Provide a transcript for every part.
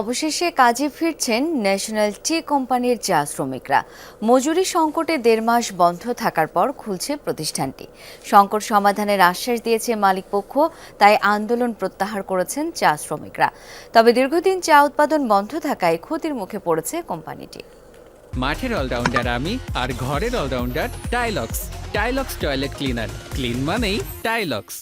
অবশেষে কাজে ফিরছেন ন্যাশনাল টি কোম্পানির চা শ্রমিকরা। মজুরি সংকটে দেড় মাস বন্ধ থাকার পর খুলছে প্রতিষ্ঠানটি। সংকট সমাধানের আশ্বাস দিয়েছে মালিকপক্ষ, তাই আন্দোলন প্রত্যাহার করেছেন চা শ্রমিকরা। তবে দীর্ঘদিন চা উৎপাদন বন্ধ থাকায় ক্ষতির মুখে পড়েছে কোম্পানিটি। মাঠের অলরাউন্ডার আমি আর ঘরের allrounder Tylox. Tylox toilet cleaner. Clean মানেই টাইলক্স।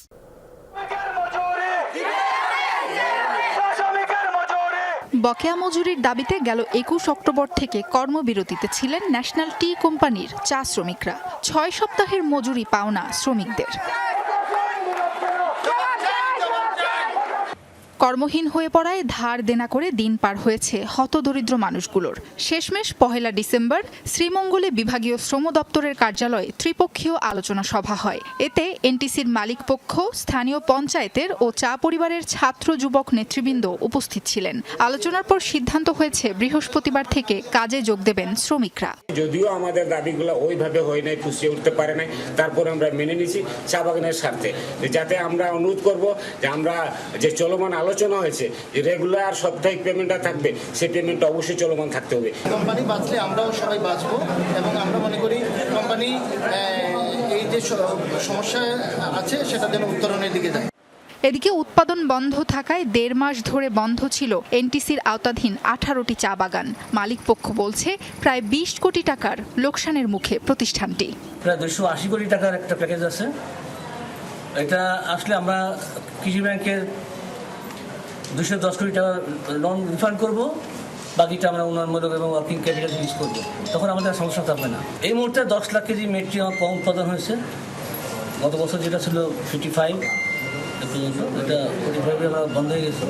বকেয়া মজুরির দাবিতে গেল একুশ অক্টোবর থেকে কর্মবিরতিতে ছিলেন ন্যাশনাল টি কোম্পানির চা শ্রমিকরা। ছয় সপ্তাহের মজুরি পাওনা শ্রমিকদের। কর্মহীন হয়ে পড়ায় ধার দেনা করে দিন পার হয়েছে হতদরিদ্র মানুষগুলোর। শেষমেশ পহেলা ডিসেম্বর শ্রীমঙ্গলে বিভাগীয় শ্রম দপ্তরের কার্যালয়ে ত্রিপক্ষীয় আলোচনা সভা হয়। এতে এনটিসির মালিক পক্ষ স্থানীয় পঞ্চায়েতের ও চা পরিবারের ছাত্র যুবক নেতৃবৃন্দ উপস্থিত ছিলেন। আলোচনার পর সিদ্ধান্ত হয়েছে বৃহস্পতিবার থেকে কাজে যোগ দেবেন শ্রমিকরা। যদিও আমাদের দাবিগুলো ওইভাবে হয় নাই পুষিয়ে উঠতে পারে নাই, তারপর আমরা মেনে নিছি চা বাগানের স্বার্থে। যাতে আমরা অনুরোধ করব যে আমরা যে চলমান আলোচনা হয়েছে যে রেগুলার সাপ্তাহিক পেমেন্টটা থাকবে সেই পেমেন্টটা অবশ্যই চলমান থাকতে হবে। কোম্পানি বাঁচলে আমরাও সবাই বাঁচবো এবং আমরা মনে করি কোম্পানি এই যে সমস্যা আছে সেটা যেন উত্তরণের দিকে যায়। এদিকে উৎপাদন বন্ধ থাকায় দেড় মাস ধরে বন্ধ ছিল এনটিসির আওতাধীন আঠারোটি চা বাগান। মালিক পক্ষ বলছে প্রায় বিশ কোটি টাকার লোকসানের মুখে প্রতিষ্ঠানটি। প্রায় দুশো আশি কোটি টাকার একটা প্যাকেজ আছে। এটা আসলে আমরা কৃষি ব্যাংকের দুশো দশ কোটি টাকা লোন রিফান্ড করব, বাকিটা আমরা উন্নয়নমূলক এবং ওয়ার্কিং ক্যাপিটাল ইউজ করব। তখন আমাদের সমস্যা থাকবে না। এই মুহূর্তে দশ লাখ কেজি মেট্রি আমার কম উৎপাদন হয়েছে। গত বছর যেটা ছিল ফিফটি ফাইভ এটা ফোর্টি ফাইভে আমরা বন্ধ হয়ে গেছে।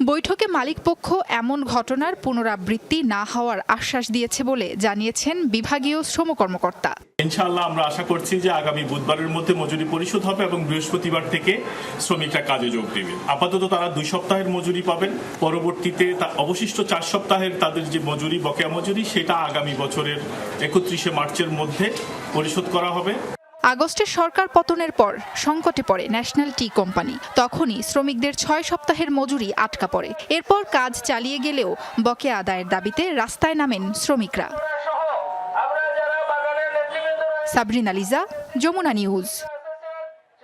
বৈঠকে মালিকপক্ষ এমন ঘটনার পুনরাবৃত্তি না হওয়ার আশ্বাস দিয়েছে বলে জানিয়েছেন বিভাগীয় শ্রম কর্মকর্তা। ইনশাআল্লাহ আমরা আশা করছি যে আগামী বুধবারের মধ্যে মজুরি পরিশোধ হবে এবং বৃহস্পতিবার থেকে শ্রমিকরা কাজে যোগ দেবে। আপাতত তারা দুই সপ্তাহের মজুরি পাবেন, পরবর্তীতে তা অবশিষ্ট চার সপ্তাহের তাদের যে মজুরি, বকেয়া মজুরি, সেটা আগামী বছরের একত্রিশে মার্চের মধ্যে পরিশোধ করা হবে। আগস্টে সরকার পতনের পর সংকটে পড়ে ন্যাশনাল টি কোম্পানি। তখনই শ্রমিকদের ছয় সপ্তাহের মজুরি আটকা পড়ে। এরপর কাজ চালিয়ে গেলেও বকে আদায়ের দাবিতে রাস্তায় নামেন শ্রমিকরা। সাবরিনা লিজা যমুনা নিউজ।